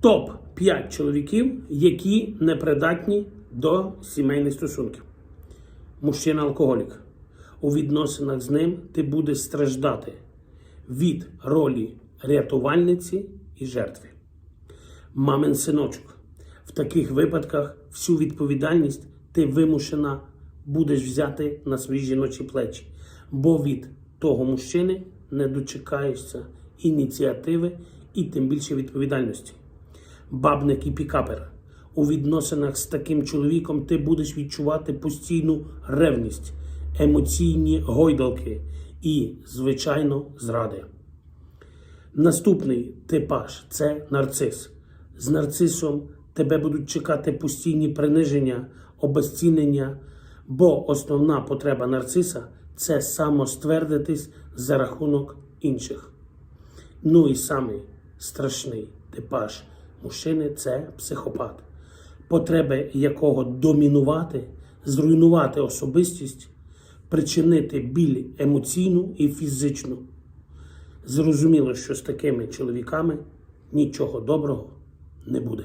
Топ 5 чоловіків, які непридатні до сімейних стосунків. Мужчина алкоголік. У відносинах з ним ти будеш страждати від ролі рятувальниці і жертви. Мамин синочок. В таких випадках всю відповідальність ти вимушена будеш взяти на свої жіночі плечі, бо від того мужчини не дочекаєшся ініціативи і тим більше відповідальності. Бабник і пікапер. У відносинах з таким чоловіком ти будеш відчувати постійну ревність, емоційні гойдалки і, звичайно, зради. Наступний типаж це нарцис. З нарцисом тебе будуть чекати постійні приниження, обезцінення, бо основна потреба нарциса це самоствердитись за рахунок інших. Ну і самий страшний типаж мужчини це психопат, потреби якого домінувати, зруйнувати особистість, причинити біль емоційну і фізичну. Зрозуміло, що з такими чоловіками нічого доброго не буде.